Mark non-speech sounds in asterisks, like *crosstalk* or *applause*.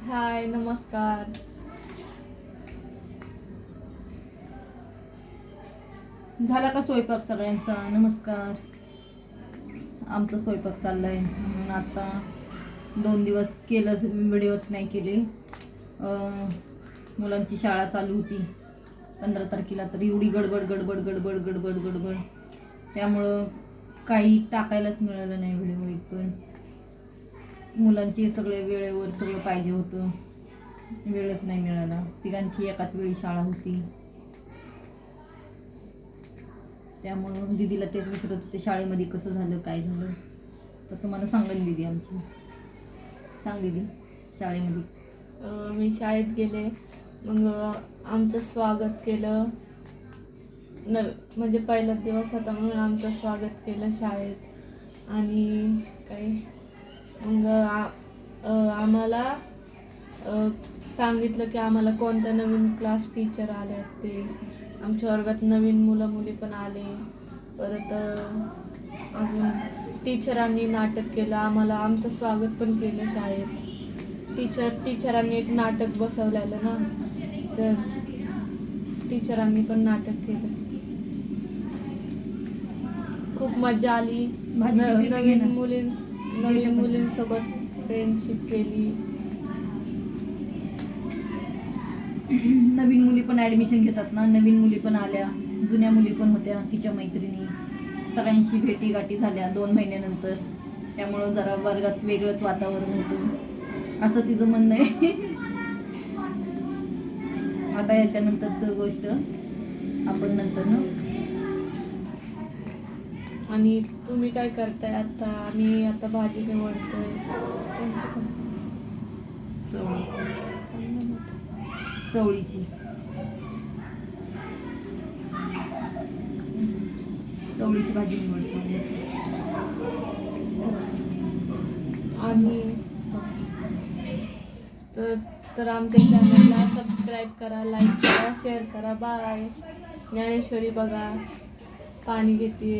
हाय नमस्कार. झाला का स्वयंपाक सगळ्यांचा? नमस्कार. आमचा स्वयंपाक चाललाय. म्हणून आता दोन दिवस केलंच व्हिडिओच नाही केले. मुलांची शाळा चालू होती. पंधरा तारखेला तर एवढी गडबड गडबड गडबड गडबड गडबड. त्यामुळं काही टाकायलाच मिळालं नाही व्हिडिओ एक पण मुलांचे सगळे वेळेवर सगळं पाहिजे होतं. वेळच नाही मिळाला. तिघांची एकाच वेळी शाळा होती. त्यामुळं दिदीला तेच विचारत होते शाळेमध्ये कसं झालं काय झालं? तर तुम्हाला सांगेल दिदी आमची. सांग दिदी शाळेमध्ये. मी शाळेत गेले. मग आमचं स्वागत केलं. न म्हणजे पहिला दिवस होता म्हणून आमचं स्वागत केलं शाळेत. आणि काही मग आम्हाला सांगितलं की आम्हाला कोणत्या नवीन क्लास टीचर आल्यात ते. आमच्या वर्गात नवीन मुलं मुली पण आले. परत अजून टीचरांनी नाटक केलं. आम्हाला आमचं स्वागत पण केलं शाळेत. टीचर टीचरांनी एक नाटक बसवलेलं ना. तर टीचरांनी पण नाटक केलं. खूप मजा आली. नवीन. मुलीं नवीन. मुलींसोबत फ्रेंडशिप केली. नवीन मुली पण ॲडमिशन घेतात ना. नवीन मुली पण आल्या. जुन्या मुली पण होत्या तिच्या मैत्रिणी. सगळ्यांशी भेटी गाठी झाल्या दोन महिन्यानंतर. त्यामुळं जरा वर्गात वेगळंच वातावरण होतं. असं तिचं म्हणणं आहे. *laughs* आता याच्यानंतरचं गोष्ट आपण नंतर ना आणि तुम्ही काय करताय? आता आम्ही आता भाजी निवडतोय. चवळीची. चवळीची. चवळीची भाजी निवडतो आणि तर तर आमच्या चॅनलला सबस्क्राईब करा लाईक करा शेअर करा. बाय. ज्ञानेश्वरी बघा. पाणी घेते